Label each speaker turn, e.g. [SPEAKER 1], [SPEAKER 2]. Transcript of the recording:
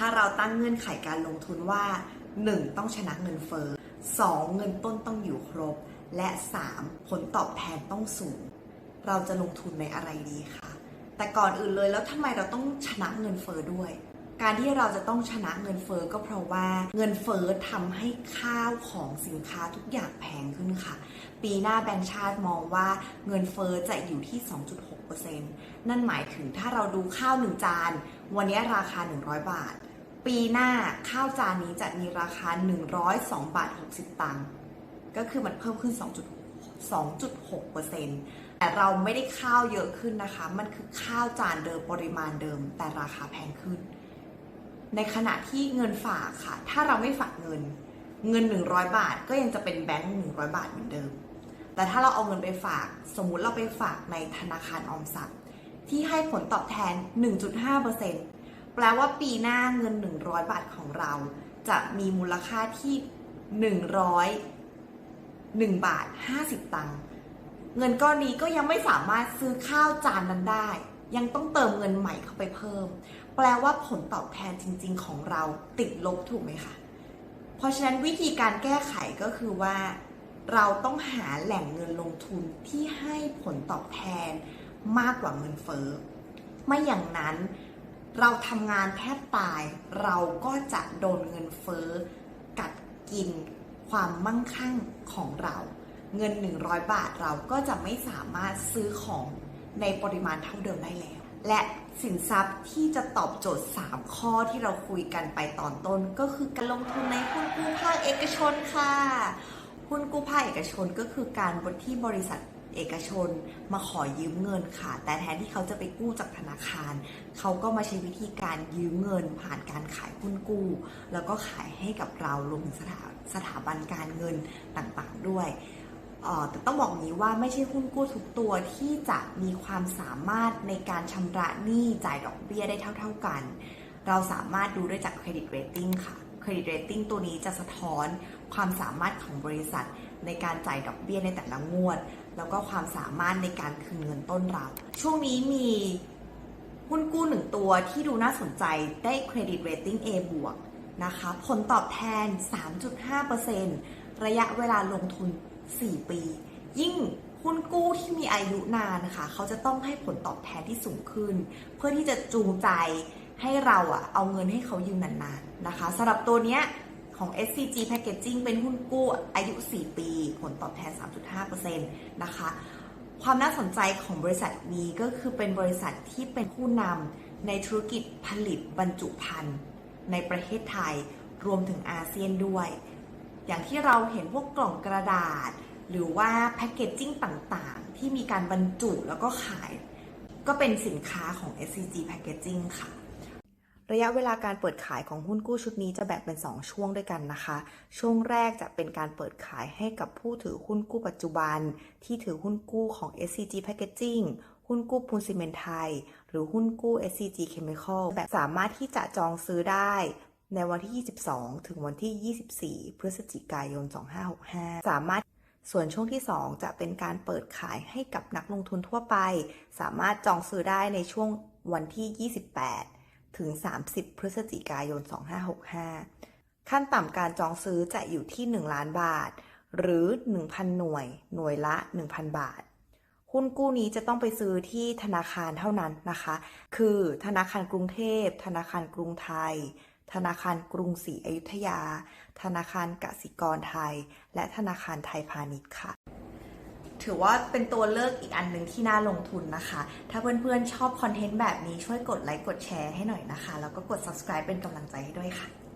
[SPEAKER 1] ถ้าเราตั้งเงื่อนไขการลงทุนว่า 1. ต้องชนะเงินเฟ้อ 2. เงินต้นต้องอยู่ครบ และ 3. ผลตอบแทนต้องสูง เราจะลงทุนในอะไรดีคะแต่ก่อนอื่นเลยแล้วทำไมเราต้องชนะเงินเฟ้อด้วย การที่เราจะต้องชนะเงินเฟ้อก็เพราะว่าเงินเฟ้อทำให้ข้าวของสินค้าทุกอย่างแพงขึ้นค่ะ ปีหน้าแบงก์ชาติมองว่าเงินเฟ้อจะอยู่ที่ 2.6%นั่นหมายถึงถ้าเราดูข้าวหนึ่งจาน วันนี้ราคา 100 บาท ปีหน้าข้าวจานนี้จะมีราคา 102 บาท 60 ตังค์ก็คือมันเพิ่มขึ้น 2.6%แต่เราไม่ได้ข้าวเยอะขึ้นนะคะ มันคือข้าวจานเดิมปริมาณเดิม แต่ราคาแพงขึ้น ในขณะที่เงินฝากค่ะ ถ้าเราไม่ฝากเงิน เงิน 100 บาทก็ยังจะเป็นแบงค์100 บาทเหมือนเดิม แต่ถ้าเราเอาเงินไปฝาก สมมุติเราไปฝากในธนาคารออมทรัพย์ที่ให้ผลตอบแทน 1.5% แปลว่าปีหน้าเงิน 100 บาทของเรา จะมีมูลค่าที่ 100 1 บาท 50 ตังค์เงินก้อนนี้ก็ยังไม่สามารถซื้อข้าวจานนั้นได้ ยังต้องเติมเงินใหม่เข้าไปเพิ่ม แปลว่าผลตอบแทนจริง ๆ ของเราติดลบถูกไหมคะเพราะฉะนั้นวิธีการแก้ไขก็คือว่า เราต้องหาแหล่งเงินลงทุนที่ให้ผลตอบแทนมากกว่าเงินเฟ้อไม่อย่างนั้น เราทำงานแทบตาย เราก็จะโดนเงินเฟ้อ กัดกินความมั่งคั่งของเรา เงิน 100 บาทเราก็จะไม่สามารถซื้อของในปริมาณเท่าเดิมได้แล้ว และสินทรัพย์ที่จะตอบโจทย์ 3 ข้อที่เราคุยกันไปตอนต้น ก็คือการลงทุนในหุ้นกู้ภาคเอกชนค่ะหุ้นกู้ภาคเอกชนก็คือการบนที่บริษัท เอกชนมาขอยืมเงินค่ะ แต่แทนที่เขาจะไปกู้จากธนาคาร เขาก็มาใช้วิธีการยืมเงินผ่านการขายหุ้นกู้ แล้วก็ขายให้กับเรารวมถึงสถาสถาบันการเงินต่างๆด้วยเออแต่ต้องบอกงี้ว่าไม่ใช่หุ้นกู้ทุกตัวที่จะมีความสามารถในการชำระหนี้จ่ายดอกเบี้ยได้เท่า ๆกัน เราสามารถดูได้จากเครดิตเรตติ้งค่ะ เครดิตเรตติ้งตัวนี้จะสะท้อนความสามารถของบริษัท ในการจ่ายดอกเบี้ยในแต่ละงวด แล้วก็ความสามารถในการคืนเงินต้นเรา ช่วงนี้มีหุ้นกู้หนึ่งตัวที่ดูน่าสนใจได้เครดิตเรตติ้ง A บวกนะคะ ผลตอบแทน 3.5%ระยะเวลาลงทุน 4 ปี ยิ่งหุ้นกู้ที่มีอายุนานนะคะ เขาจะต้องให้ผลตอบแทนที่สูงขึ้น เพื่อที่จะจูงใจให้เราอะเอาเงินให้เขายืมนานๆนะคะสำหรับตัวเนี้ย ของ SCG Packaging เป็นหุ้นกู้อายุ 4 ปี ผลตอบแทน 3.5%นะคะ ความน่าสนใจของบริษัทนี้ก็คือเป็นบริษัทที่เป็นผู้นำในธุรกิจผลิตบรรจุภัณฑ์ในประเทศไทยรวมถึงอาเซียนด้วย อย่างที่เราเห็นพวกกล่องกระดาษ หรือว่าแพคเกจจิ้งต่างๆ ที่มีการบรรจุแล้วก็ขาย ก็เป็นสินค้าของ SCG Packaging ค่ะ ระยะเวลาการเปิดขายของหุ้นกู้ชุดนี้จะแบ่งเป็น 2 ช่วงด้วยกันนะคะ ช่วงแรกจะเป็นการเปิดขายให้กับผู้ถือหุ้นกู้ปัจจุบัน ที่ถือหุ้นกู้ของ SCG Packaging หุ้นกู้ปูนซีเมนต์ไทย หรือหุ้นกู้ SCG Chemical แบบสามารถที่จะจองซื้อได้ในวันที่ 22 ถึงวันที่ 24 พฤศจิกายน 2565 สามารถส่วนช่วงที่ 2 จะเป็นการเปิดขายให้กับนักลงทุนทั่วไป สามารถจองซื้อได้ในช่วงวันที่ 28 ถึง 30 พฤศจิกายน 2565 ขั้นต่ำการจองซื้อจะอยู่ที่ 1 ล้านบาท หรือ 1,000 หน่วย หน่วยละ 1,000 บาท หุ้นกู้นี้จะต้องไปซื้อที่ธนาคารเท่านั้นนะคะ คือธนาคารกรุงเทพ ธนาคารกรุงไทย ธนาคารกรุงศรีอยุธยา ธนาคารกสิกรไทย และธนาคารไทยพาณิชย์ค่ะ ถือว่าเป็นตัวเลือกอีกอันหนึ่งที่น่าลงทุนนะคะ ถ้าเพื่อนๆชอบคอนเทนต์แบบนี้ช่วยกดไลค์กดแชร์ให้หน่อยนะคะ แล้วก็กด subscribe เป็นกำลังใจให้ด้วยค่ะ